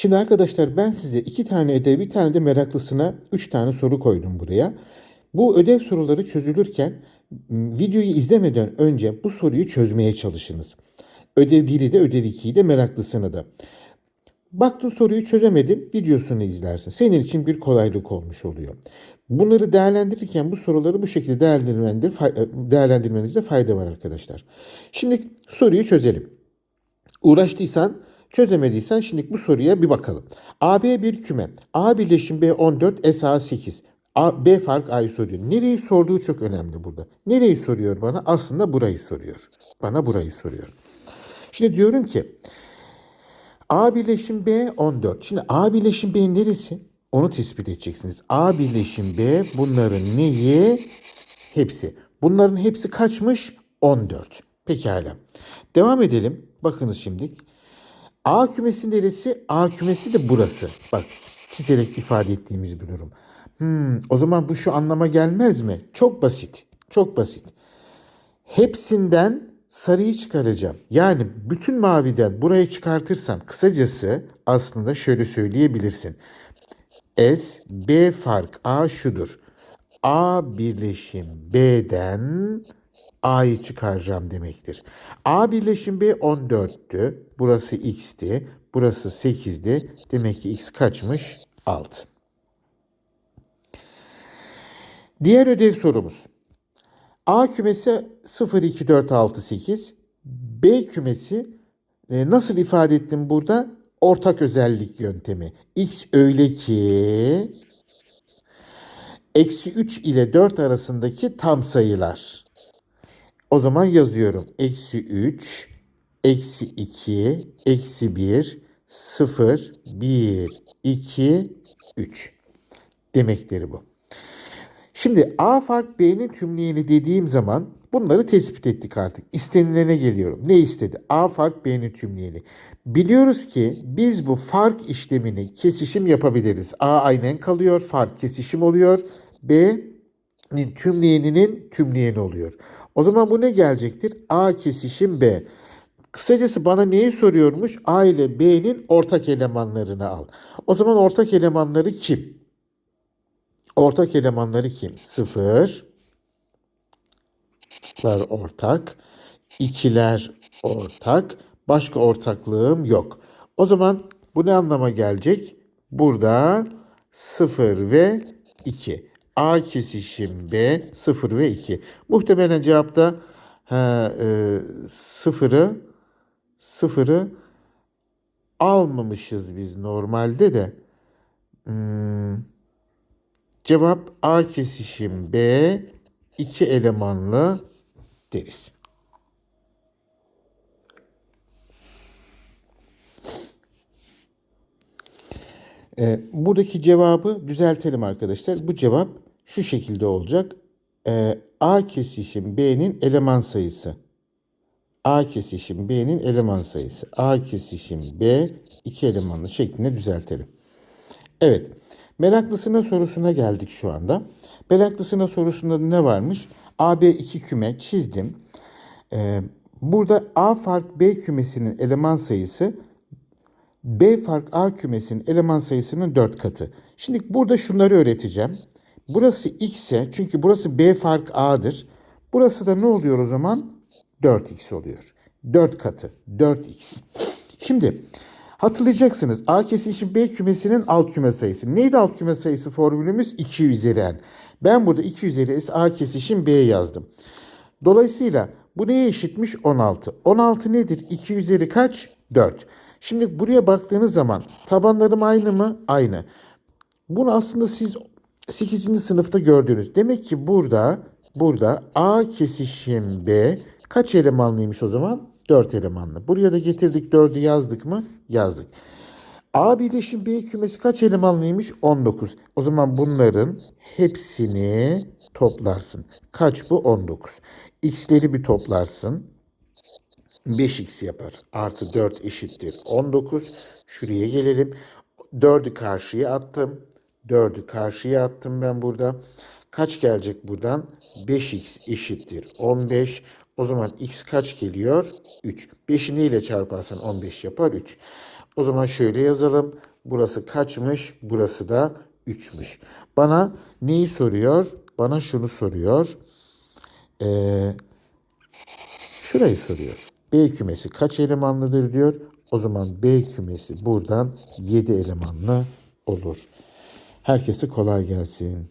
Şimdi arkadaşlar ben size iki tane ödev, bir tane de meraklısına üç tane soru koydum buraya. Bu ödev soruları çözülürken videoyu izlemeden önce bu soruyu çözmeye çalışınız. Ödev 1'i de ödev 2'yi de meraklısını da. Baktın soruyu çözemedin, videosunu izlersin. Senin için bir kolaylık olmuş oluyor. Bunları değerlendirirken bu soruları bu şekilde değerlendirmenizde, değerlendirmenizde fayda var arkadaşlar. Şimdi soruyu çözelim. Uğraştıysan, çözemediysen şimdi bu soruya bir bakalım. AB bir küme. A birleşim B 14, SA 8. A, B fark A'yı soruyor. Nereyi sorduğu çok önemli burada. Nereyi soruyor bana? Aslında burayı soruyor. Bana burayı soruyor. Şimdi diyorum ki A birleşim B 14. Şimdi A birleşim B neresi? Onu tespit edeceksiniz. A birleşim B bunların neyi? Hepsi. Bunların hepsi kaçmış? 14. Pekala. Devam edelim. Bakınız şimdi. A kümesi neresi? A kümesi de burası. Bak çizerek ifade ettiğimiz bir durum. Hmm, o zaman bu şu anlama gelmez mi? Çok basit. Çok basit. Hepsinden sarıyı çıkaracağım. Yani bütün maviden buraya çıkartırsam kısacası aslında şöyle söyleyebilirsin. S, B fark A şudur. A birleşim B'den A'yı çıkaracağım demektir. A birleşim B 14'tü. Burası X'ti. Burası 8'di. Demek ki X kaçmış? 6. Diğer ödev sorumuz. A kümesi 0, 2, 4, 6, 8. B kümesi e, nasıl ifade ettim burada? Ortak özellik yöntemi. X öyle ki eksi 3 ile 4 arasındaki tam sayılar. O zaman yazıyorum. Eksi 3, eksi 2, eksi 1, 0, 1, 2, 3 demekleri bu. Şimdi A fark B'nin tümleyeni dediğim zaman bunları tespit ettik artık. İstenilene geliyorum. Ne istedi? A fark B'nin tümleyeni. Biliyoruz ki biz bu fark işlemini kesişim yapabiliriz. A aynen kalıyor. Fark kesişim oluyor. B'nin tümleyeninin tümleyeni oluyor. O zaman bu ne gelecektir? A kesişim B. Kısacası bana neyi soruyormuş? A ile B'nin ortak elemanlarını al. O zaman ortak elemanları kim? Ortak elemanları kim? Sıfır. Lar ortak. ikiler ortak. Başka ortaklığım yok. O zaman bu ne anlama gelecek? Burada 0 ve 2. A kesişim B 0 ve 2. Muhtemelen cevapta e, sıfırı sıfırı almamışız biz normalde de. Hmm, Cevap A kesişim B iki elemanlı deriz. Ee, buradaki cevabı düzeltelim arkadaşlar. Bu cevap şu şekilde olacak. Ee, A kesişim B'nin eleman sayısı. A kesişim B'nin eleman sayısı. A kesişim B iki elemanlı şeklinde düzeltelim. Evet. Meraklısına sorusuna geldik şu anda. Meraklısına sorusunda ne varmış? AB iki küme çizdim. Ee, burada A fark B kümesinin eleman sayısı B fark A kümesinin eleman sayısının 4 katı. Şimdi burada şunları öğreteceğim. Burası X ise çünkü burası B fark A'dır. Burası da ne oluyor o zaman? 4X oluyor. 4 katı. 4X. Şimdi hatırlayacaksınız A kesişim B kümesinin alt küme sayısı. Neydi alt küme sayısı formülümüz? 2 üzeri n. Ben burada 2 üzeri S A kesişim B yazdım. Dolayısıyla bu neye eşitmiş? 16. 16 nedir? 2 üzeri kaç? 4. Şimdi buraya baktığınız zaman tabanlarım aynı mı? Aynı. Bunu aslında siz 8. sınıfta gördünüz. Demek ki burada burada A kesişim B kaç elemanlıymış o zaman? 4 elemanlı. Buraya da getirdik 4'ü yazdık mı? Yazdık. A birleşim B kümesi kaç elemanlıymış? 19. O zaman bunların hepsini toplarsın. Kaç bu? 19. X'leri bir toplarsın. 5x yapar. Artı 4 eşittir 19. Şuraya gelelim. 4'ü karşıya attım. 4'ü karşıya attım ben burada. Kaç gelecek buradan? 5x eşittir 15. O zaman x kaç geliyor? 3. 5'i neyle çarparsan 15 yapar 3. O zaman şöyle yazalım. Burası kaçmış? Burası da 3'müş. Bana neyi soruyor? Bana şunu soruyor. Ee, şurayı soruyor. B kümesi kaç elemanlıdır diyor. O zaman B kümesi buradan 7 elemanlı olur. Herkese kolay gelsin.